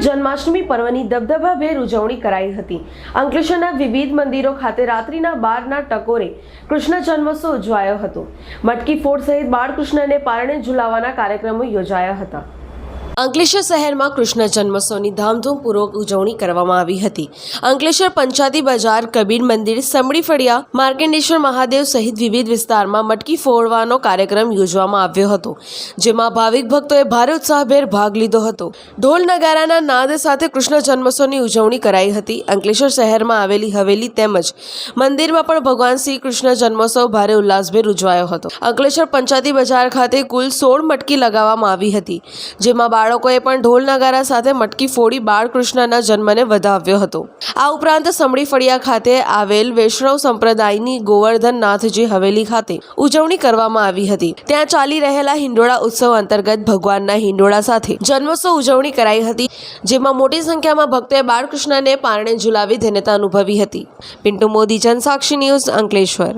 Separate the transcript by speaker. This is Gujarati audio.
Speaker 1: જન્માષ્ટમી પર્વની દબદબાભેર ઉજવણી કરાઈ હતી. અંકલેશ્વરના વિવિધ મંદિરો ખાતે રાત્રિના બારના ટકોરે કૃષ્ણ જન્મોત્સવ ઉજવાયો હતો. મટકી ફોડ સહિત બાળકૃષ્ણને પારણે ઝુલાવવાના કાર્યક્રમો યોજાયા હતા. અંકલેશ્વર શહેરમાં કૃષ્ણ જન્મોત્સવની ધામધૂમપૂર્વક ઉજવણી કરવામાં આવી હતી. અંકલેશ્વર પંચાતી બજાર, કબીર મંદિર, સમડી ફળિયા, માર્કેન્ડેશ્વર મહાદેવ સહિત વિવિધ વિસ્તારમાં મટકી ફોડવાનો કાર્યક્રમ યોજવામાં આવ્યો હતો, જેમાં ભાવિક ભક્તોએ ભારે ઉત્સાહભેર ભાગ લીધો હતો. ઢોલ નગારાના નાદ સાથે કૃષ્ણ જન્મોત્સવની ઉજવણી કરાઈ હતી. અંકલેશ્વર શહેરમાં આવેલી હવેલી તેમજ મંદિરમાં પણ ભગવાન શ્રી કૃષ્ણ જન્મોત્સવ ભારે ઉલ્લાસભેર ઉજવાયો હતો. અંકલેશ્વર પંચાતી બજાર ખાતે કુલ સોળ મટકી લગાવવામાં આવી હતી, જેમાં બાળકોએ પણ ઢોલ નગારા સાથે મટકી ફોડી બાળકૃષ્ણના જન્મને વધાવ્યો હતો. આ ઉપરાંત સમડી ફળિયા ખાતે આવેલ વૈષ્ણવ સંપ્રદાયની ગોવર્ધન નાથજી હવેલી ખાતે ઉજવણી કરવામાં આવી હતી. ત્યાં ચાલી રહેલા હિંડોળા ઉત્સવ અંતર્ગત ભગવાનના હિંડોળા સાથે જન્મોત્સવ ઉજવણી કરાઈ હતી, જેમાં મોટી સંખ્યામાં ભક્તોએ બાળકૃષ્ણને પારણે ઝુલાવી ધન્યતા અનુભવી હતી. પિન્ટુ મોદી, જનસાક્ષી ન્યૂઝ અંકલેશ્વર.